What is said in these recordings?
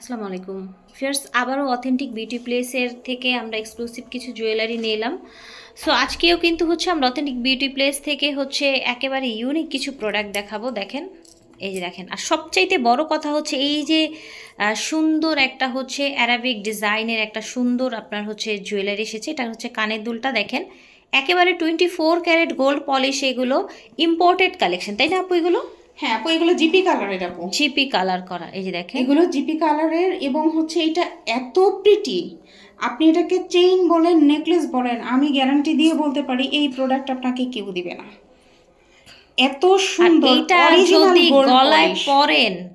আসসালামু আলাইকুম। ফিয়ার্স, আবারও অথেন্টিক বিউটি প্লেসের থেকে আমরা এক্সক্লুসিভ কিছু জুয়েলারি নিলাম। সো আজকেও কিন্তু হচ্ছে আমরা অথেন্টিক বিউটি প্লেস থেকে হচ্ছে একেবারে ইউনিক কিছু প্রোডাক্ট দেখাবো, দেখেন। এই যে দেখেন, আর সবচাইতে বড় কথা হচ্ছে এই যে সুন্দর একটা হচ্ছে অ্যারাবিক ডিজাইনের একটা সুন্দর আপনার হচ্ছে জুয়েলারি এসেছে, এটা হচ্ছে কানের দুলটা, দেখেন। একেবারে twenty four carat gold polish এগুলো ইম্পোর্টেড কালেকশন তাই না আপু এগুলো? হ্যাঁ আপু এগুলো জিপি কালারের আপু। জিপি কালার করা এই যে দেখেন। এগুলো জিপি কালারের এবং হচ্ছে এটা এত প্রিটি আপনি এটাকে চেইন বলেন নেকলেস বলেন আমি গ্যারান্টি দিয়ে বলতে পারি এই প্রোডাক্ট আপনাকে কেউ দিবে না। এত সুন্দর original যদি গলায়। পরেন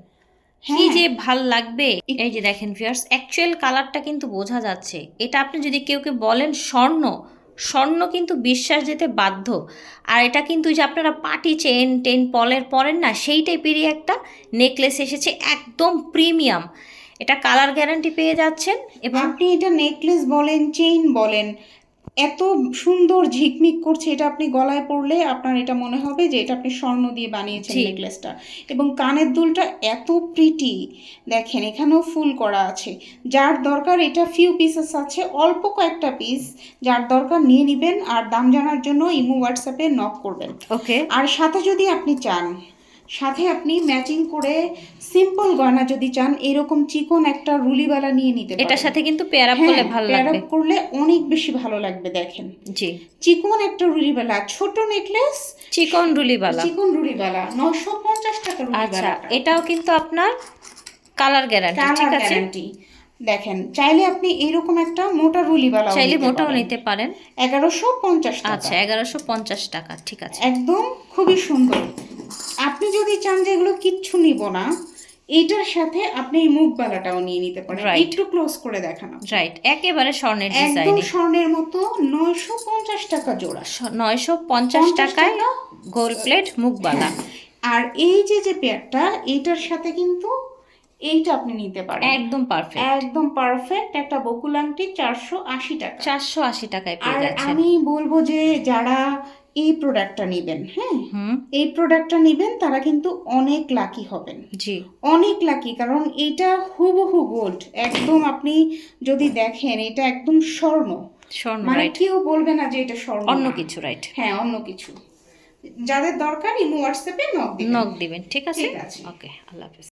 কি হ্যাঁ। যে ভালো লাগবে? এই যে দেখেন ফিয়ার্স অ্যাকচুয়াল কালারটা কিন্তু বোঝা যাচ্ছে। এটা আপনি যদি কেউ কে বলেন স্বর্ণ স্বর্ণ কিন্তু বিশ্বাস যেতে বাধ্য। আর এটা কিন্তু যে আপনারা পাটি চেন, টেন, পলের পরেন না, সেই টাইপেরই একটা নেকলেস এসেছে, একদম প্রিমিয়াম এটা কালার গ্যারান্টি পেয়ে যাচ্ছেন এবং আপনি এটা নেকলেস বলেন চেইন বলেন এত সুন্দর ঝিকমিক করছে এটা আপনি গলায় পরলে আপনার এটা মনে হবে যে এটা আপনি স্বর্ণ দিয়ে বানিয়েছেন। নেকলেসটা এবং কানের দুলটা এত প্রিটি দেখেন এখানেও ফুল করা আছে। যার দরকার এটা ফিউ পিসেস আছে অল্প কয়েকটা পিস যার দরকার নিয়ে নেবেন আর দাম জানার জন্য ইমো হোয়াটসঅ্যাপে নক করবেন। ওকে আর সাথে যদি আপনি চান সাথে আপনি ম্যাচিং করে সিম্পল গয়না যদি চান এরকম চিকন একটা রুলিওয়ালা নিয়ে নিতে এটার সাথে কিন্তু পেয়ার আপ হ্যাঁ, করলে ভালো লাগবে। করলে অনেক বেশি ভালো লাগবে দেখেন। জি। চিকন একটা রুলিবালা ছোট নেকলেস চিকন রুলিবালা। চিকন নশো পঞ্চাশ টাকা আচ্ছা এটাও কিন্তু আপনার কালার গ্যারান্টি ঠিক আছে? গ্যারান্টি দেখেন চাইলে আপনি এরকম একটা মোটা রুলিবালা চাইলে মোটাও নিতে পারেন। এগারোশো পঞ্চাশ আচ্ছা এগারোশো পঞ্চাশ টাকা ঠিক আছে। একদম খুবই সুন্দর। আপনি যদি চান যে এগুলো কিচ্ছু নিব না এটার সাথে আপনি এই মুখবালাটাও নিয়ে নিতে পারেন. একটু ক্লোজ করে দেখানো। রাইট একেবারে স্বর্ণের একদম স্বর্ণের মতো নয়শো পঞ্চাশ টাকা জোড়া। নয়শো পঞ্চাশ টাকায় টাকা? Gold plate মুখবালা। আর এই যে যে পেয়ারটা এটার সাথে কিন্তু এইটা আপনি নিতে পারেন। একদম পারফেক্ট একদম পারফেক্ট একটা বকুল আংটি চারশো আশি টাকা। চারশো আশি টাকায় পেয়ে যাচ্ছেন। আমি বলব যে যারা এই প্রোডাক্টটা নেবেন হ্যাঁ? এই প্রোডাক্টটা নেবেন তারা কিন্তু অনেক লাকি হবেন। জি। অনেক লাকি কারণ এটা হুবহু গোল্ড একদম আপনি যদি দেখেন এটা একদম স্বর্ণ। স্বর্ণ মানে কেউ বলবে না যে এটা স্বর্ণ অন্য কিছু রাইট হ্যাঁ অন্য কিছু। যাদের দরকার ইমো হোয়াটসঅ্যাপে নক দিবেন। নক দিবেন ঠিক আছে? ঠিক আছে। ওকে আল্লাহ হাফেজ।